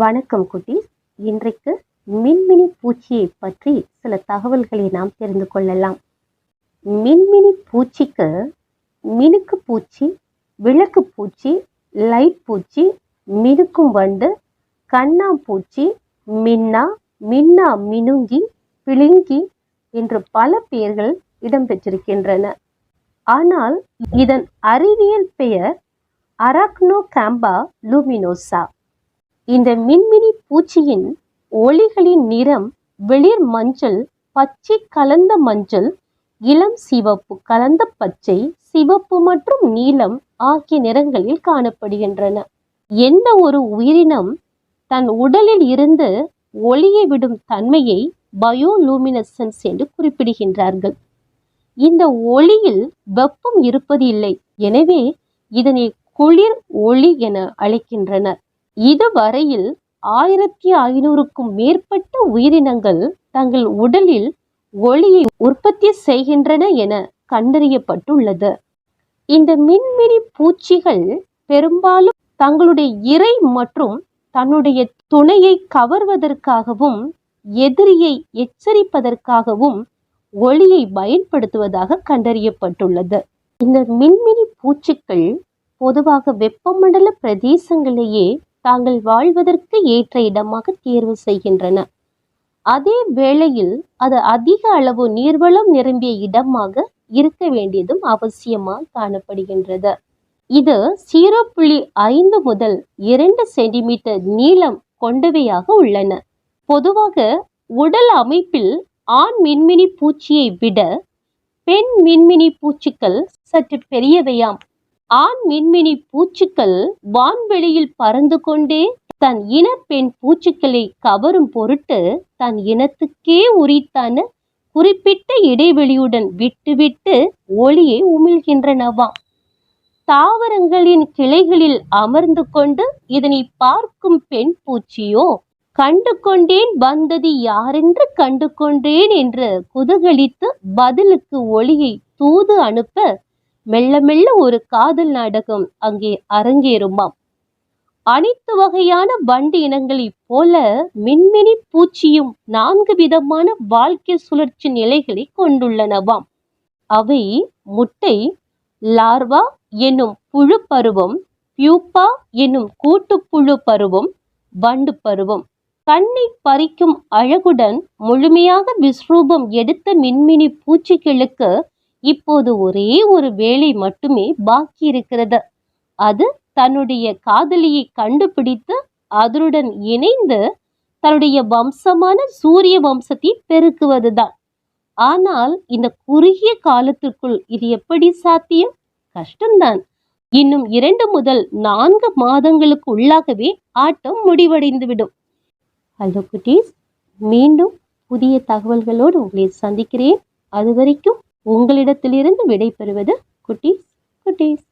வணக்கம் குட்டீஸ். இன்றைக்கு மின்மினி பூச்சியை பற்றி சில தகவல்களை நாம் தெரிந்து கொள்ளலாம். மின்மினி பூச்சிக்கு மினுக்கு பூச்சி விளக்கு பூச்சி லைட் பூச்சி மினுக்கும் வண்டு கண்ணாம்பூச்சி மின்னா மின்னா மினுங்கி பிழுங்கி என்று பல பெயர்கள் இடம்பெற்றிருக்கின்றன. ஆனால் இதன் அறிவியல் பெயர் அரக்னோ கேம்பா லூமினோசா. இந்த மின்மினி பூச்சியின் ஒளிகளின் நிறம் வெளிர் மஞ்சள் பச்சை கலந்த மஞ்சள் இளம் சிவப்பு கலந்த பச்சை சிவப்பு மற்றும் நீலம் ஆகிய நிறங்களில் காணப்படுகின்றன. எந்த ஒரு உயிரினம் தன் உடலில் இருந்து ஒளியை விடும் தன்மையை பயோலூமினசன்ஸ் என்று குறிப்பிடுகின்றார்கள். இந்த ஒளியில் வெப்பம் இருப்பது இல்லை. எனவே இதனை குளிர் ஒளி என அழைக்கின்றனர். இதுவரையில் ஆயிரத்தி ஐநூறுக்கும் மேற்பட்ட உயிரினங்கள் தங்கள் உடலில் ஒளியை உற்பத்தி செய்கின்றன என கண்டறியப்பட்டுள்ளது. இந்த மின்மினி பூச்சிகள் பெரும்பாலும் தங்களுடைய இறை மற்றும் தன்னுடைய துணையை கவர்வதற்காகவும் எதிரியை எச்சரிப்பதற்காகவும் ஒளியை பயன்படுத்துவதாக கண்டறியப்பட்டுள்ளது. இந்த மின்மினி பூச்சிகள் பொதுவாக வெப்பமண்டல பிரதேசங்களையே தாங்கள் வாழ்வதற்கு ஏற்ற இடமாக தேர்வு செய்கின்றன. அதே வேளையில் அது அதிக அளவு நீர்வளம் நிரம்பிய இடமாக இருக்க வேண்டியதும் அவசியமாக காணப்படுகின்றது. இது ஜீரோ புள்ளி ஐந்து முதல் இரண்டு சென்டிமீட்டர் நீளம் கொண்டவையாக உள்ளன. பொதுவாக உடல் அமைப்பில் ஆண் மின்மினி பூச்சியை விட பெண் மின்மினி பூச்சிகள் சற்று பெரியவையாம். ஆண் மின்மினி பூச்சிகள் வான்வெளியில் பறந்து கொண்டே தன் இன பெண் பூச்சிகளை கவரும் பொருட்டு தன் இனத்துக்கே உரித்தான குறிப்பிட்ட இடைவெளியுடன் விட்டுவிட்டு ஒளியை உமிழ்கின்றனவாம் தாவரங்களின் கிளைகளில் அமர்ந்து கொண்டு இதனை பார்க்கும் பெண் பூச்சியோ கண்டு கொண்டேன் வந்தது யாரென்று கண்டு கொண்டேன் என்று குதூகலித்து பதிலுக்கு ஒளியை தூது அனுப்ப மெல்ல மெல்ல ஒரு காதல் நாடகம் அங்கே அரங்கேறுமாம். அனைத்து வகையான வண்டு இனங்களைப் போல மின்மினி பூச்சியும் நான்கு விதமான வாழ்க்கை சுழற்சி நிலைகளை கொண்டுள்ளனவாம். அவை முட்டை லார்வா என்னும் புழு பருவம் பியூப்பா என்னும் கூட்டுப்புழு பருவம் வண்டு பருவம். கண்ணை பறிக்கும் அழகுடன் முழுமையாக விஸ்ரூபம் எடுத்த மின்மினி பூச்சிகளுக்கு இப்போது ஒரே ஒரு வேலை மட்டுமே பாக்கி இருக்கிறது. அது தன்னுடைய காதலியை கண்டுபிடித்து அதனுடன் இணைந்து தன்னுடைய வம்சமான சூரிய வம்சத்தை பெருக்குவதுதான். ஆனால் இந்த குறுகிய காலத்திற்குள் இது எப்படி சாத்தியம்? கஷ்டம்தான். இன்னும் இரண்டு முதல் நான்கு மாதங்களுக்கு உள்ளாகவே ஆட்டம் முடிவடைந்துவிடும். ஹலோ குட்டீஸ் மீண்டும் புதிய தகவல்களோடு உங்களை சந்திக்கிறேன். அது வரைக்கும் உங்களிடத்திலிருந்து விடை பெறுவது குட்டீஸ் குட்டீஸ்.